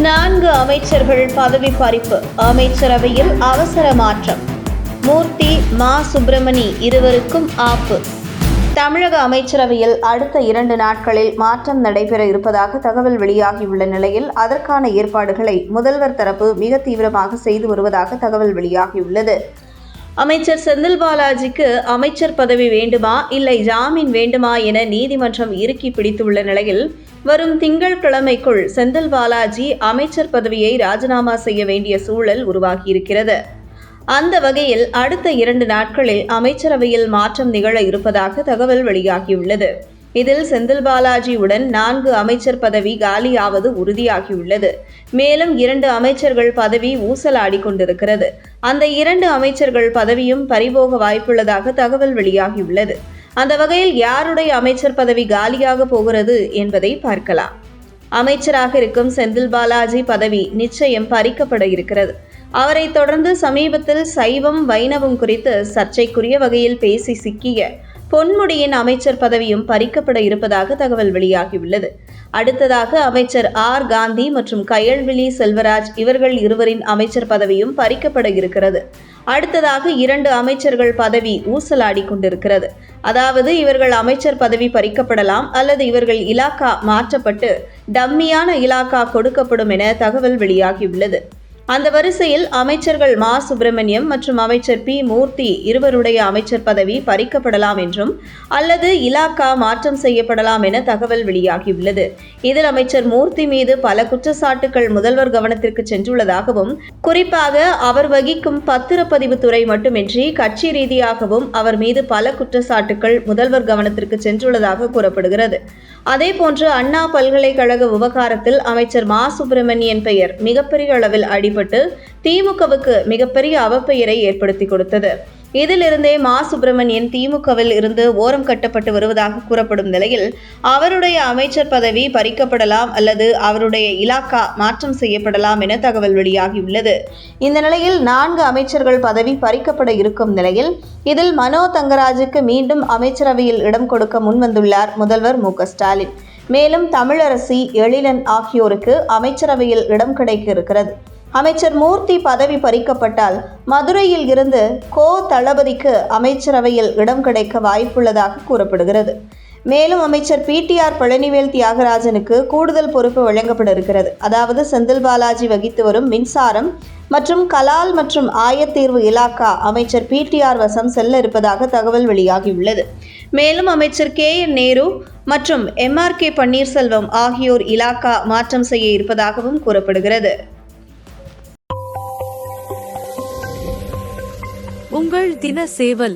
நான்கு அமைச்சர்கள் பதவி பறிப்பு அமைச்சரவையில் அவசர மாற்றம். மூர்த்தி மா. சுப்பிரமணி இருவருக்கும் ஆப்பு. தமிழக அமைச்சரவையில் அடுத்த இரண்டு நாட்களில் மாற்றம் நடைபெற இருப்பதாக தகவல் வெளியாகியுள்ள நிலையில் அதற்கான ஏற்பாடுகளை முதல்வர் தரப்பு மிக தீவிரமாக செய்து வருவதாக தகவல் வெளியாகியுள்ளது. அமைச்சர் செந்தில் பாலாஜிக்கு அமைச்சர் பதவி வேண்டுமா இல்லை ஜாமீன் வேண்டுமா என நீதிமன்றம் இறுக்கி பிடித்துள்ள நிலையில் வரும் திங்கட்கிழமைக்குள் செந்தில் பாலாஜி அமைச்சர் பதவியை ராஜினாமா செய்ய வேண்டிய சூழல் உருவாகியிருக்கிறது. அந்த வகையில் அடுத்த இரண்டு நாட்களில் அமைச்சரவையில் மாற்றம் நிகழ இருப்பதாக தகவல் வெளியாகியுள்ளது. இதில் செந்தில் பாலாஜியுடன் நான்கு அமைச்சர் பதவி காலியாவது உறுதியாகியுள்ளது. மேலும் இரண்டு அமைச்சர்கள் பதவி ஊசலாடி கொண்டிருக்கிறது. அந்த இரண்டு அமைச்சர்கள் பதவியும் பறிபோக வாய்ப்புள்ளதாக தகவல் வெளியாகியுள்ளது. அந்த வகையில் யாருடைய அமைச்சர் பதவி காலியாக போகிறது என்பதை பார்க்கலாம். அமைச்சராக இருக்கும் செந்தில் பாலாஜி பதவி நிச்சயம் பறிக்கப்பட இருக்கிறது. அவரை தொடர்ந்து சமீபத்தில் சைவம் வைணவம் குறித்து சர்ச்சைக்குரிய வகையில் பேசி சிக்கிய பொன்முடியின் அமைச்சர் பதவியும் பறிக்கப்பட இருப்பதாக தகவல் வெளியாகியுள்ளது. அடுத்ததாக அமைச்சர் ஆர். காந்தி மற்றும் கயல்விழி செல்வராஜ் இவர்கள் இருவரின் அமைச்சர் பதவியும் பறிக்கப்பட இருக்கிறது. அடுத்ததாக இரண்டு அமைச்சர்கள் பதவி ஊசலாடி கொண்டிருக்கிறது. அதாவது இவர்கள் அமைச்சர் பதவி பறிக்கப்படலாம் அல்லது இவர்கள் இலாக்கா மாற்றப்பட்டு டம்மியான இலாக்கா கொடுக்கப்படும் என தகவல் வெளியாகியுள்ளது. அந்த வரிசையில் அமைச்சர்கள் மா. சுப்பிரமணியம் மற்றும் அமைச்சர் பி. மூர்த்தி இருவருடைய அமைச்சர் பதவி பறிக்கப்படலாம் என்றும் அல்லது இலாக்கா மாற்றம் செய்யப்படலாம் என தகவல் வெளியாகியுள்ளது. இதில் அமைச்சர் மூர்த்தி மீது பல குற்றச்சாட்டுகள் முதல்வர் கவனத்திற்கு சென்றுள்ளதாகவும் குறிப்பாக அவர் வகிக்கும் பத்திரப்பதிவு துறை மட்டுமின்றி கட்சி ரீதியாகவும் அவர் மீது பல குற்றச்சாட்டுகள் முதல்வர் கவனத்திற்கு சென்றுள்ளதாக கூறப்படுகிறது. அதேபோன்று அண்ணா பல்கலைக்கழக விவகாரத்தில் அமைச்சர் மா. சுப்பிரமணியன் பெயர் மிகப்பெரிய அளவில் அடி அடிபட்டு திமுகவுக்கு மிகப்பெரிய அவப்பெயரை ஏற்படுத்தி கொடுத்தது. இதிலிருந்தே மா. சுப்பிரமணியன் திமுகவில் இருந்து ஓரம் கட்டப்பட்டு வருவதாக கூறப்படும் நிலையில் அவருடைய அமைச்சர் பதவி பறிக்கப்படலாம் அல்லது அவருடைய இலாக்கா மாற்றம் செய்யப்படலாம் என தகவல் வெளியாகியுள்ளது. இந்த நிலையில் நான்கு அமைச்சர்கள் பதவி பறிக்கப்பட இருக்கும் நிலையில் இதில் மனோ தங்கராஜுக்கு மீண்டும் அமைச்சரவையில் இடம் கொடுக்க முன்வந்துள்ளார் முதல்வர் மு. ஸ்டாலின். மேலும் தமிழரசி எழிலன் ஆகியோருக்கு அமைச்சரவையில் இடம் கிடைக்க இருக்கிறது. அமைச்சர் மூர்த்தி பதவி பறிக்கப்பட்டால் மதுரையில் இருந்து கோ தளபதிக்கு அமைச்சரவையில் இடம் கிடைக்க வாய்ப்புள்ளதாக கூறப்படுகிறது. மேலும் அமைச்சர் பிடிஆர் பழனிவேல் தியாகராஜனுக்கு கூடுதல் பொறுப்பு வழங்கப்பட இருக்கிறது. அதாவது செந்தில் பாலாஜி வகித்து வரும் மின்சாரம் மற்றும் கலால் மற்றும் ஆயத்தீர்வு இலாக்கா அமைச்சர் பிடிஆர் வசம் செல்ல இருப்பதாக தகவல் வெளியாகியுள்ளது. மேலும் அமைச்சர் கே என் நேரு மற்றும் எம்ஆர் கே பன்னீர்செல்வம் ஆகியோர் இலாக்கா மாற்றம் செய்ய இருப்பதாகவும் கூறப்படுகிறது. உங்கள் தின சேவல்